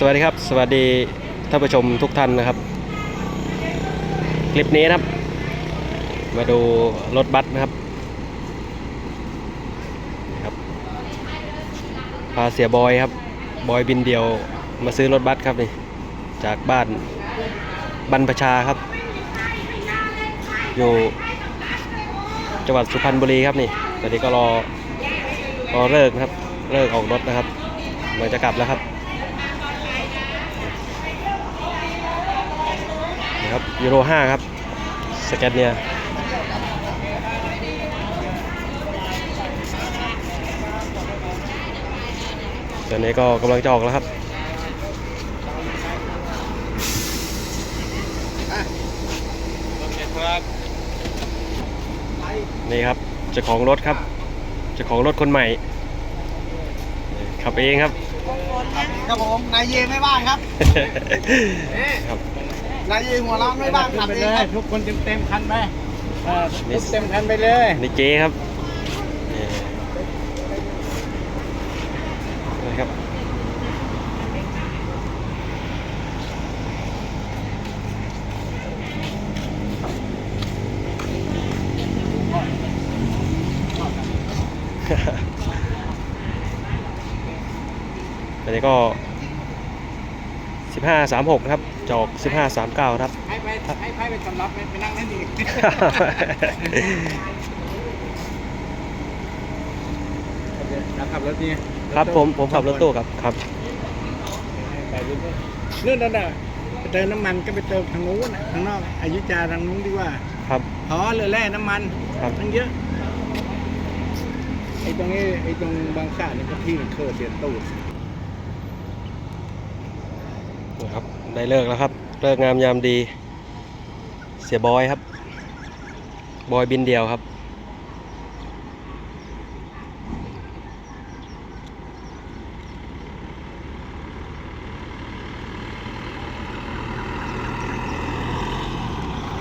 สวัสดีครับ สวัสดีท่านผู้ชมทุกท่านนะครับ คลิปนี้นะครับ มาดูรถบัสนะครับนี่ครับพาเสียบอยครับ บอยบินเดียวมาซื้อรถบัสครับนี่จากบ้านบรรพชาครับ อยู่จังหวัดสุพรรณบุรีครับนี่ตอนนี้ก็รอรอเลิกนะครับเลิกออกรถนะครับกำลังจะกลับแล้วครับ ครับยูโร5ครับ สแกนเนียตอนนี้ก็กำลังจะออกแล้วครับนี่ครับเจ้าของรถครับเจ้าของรถคนใหม่ ขับเองครับครับผมนายเยไม่บ้างครับครับ นายเยหัวเราะไม่บ้างขับไปเอเลงยครับทุกคนเต็มเต็มๆคันไปเออนี่ทุกเต็มคันไปเลยนี่เจ๊ครับนี่นะครับตอนนี้ก็1536นะครับ จอก 1539 ครับ ให้ไปให้ไปไปสำรับไปไปนั่งนั่นอีกแล้วขับรถนี่ครับผมผมขับรถตู้ครับครับไปเรื่อยๆนู่นนั่นน่ะไปเติมน้ำมันก็ไปเติมทางนู้นน่ะทางนอกอยุธยาทางนู้นดีกว่า ครับพอเรือแร่น้ำมันครับทั้งเยอะไอ้ตรงนี้ไอ้ตรงบางสานี่ก็ที่เคอเดือดตูด นะครับได้เลิกแล้วครับ เลิกงามยามดี เสียบอยครับ บอยบินเดียวครับ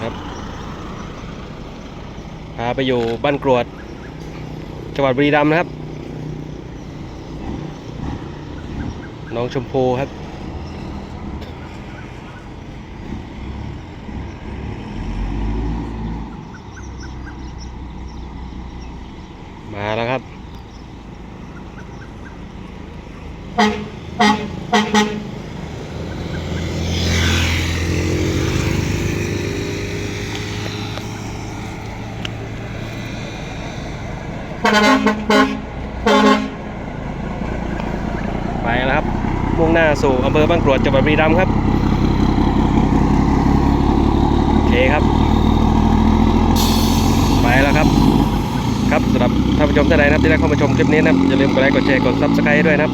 ครับ พาไปอยู่บ้านกรวด จังหวัดบุรีรัมย์นะครับ น้องชมพูครับ มาแล้วครับ ไปแล้วครับ มุ่งหน้าสู่อำเภอบางกรวดจังหวัดบุรีรัมย์ครับ โอเคครับ ไปแล้วครับ ครับสำหรับท่านผู้ชมท่านใดนะครับที่ได้เข้ามาชมคลิปนี้นะครับอย่าลืมกดไลค์กดแชร์กดซับสไครต์ด้วยนะครับ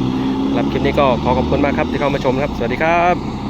สำหรับคลิปนี้ก็ขอขอบคุณมากครับที่เข้ามาชมครับ สวัสดีครับ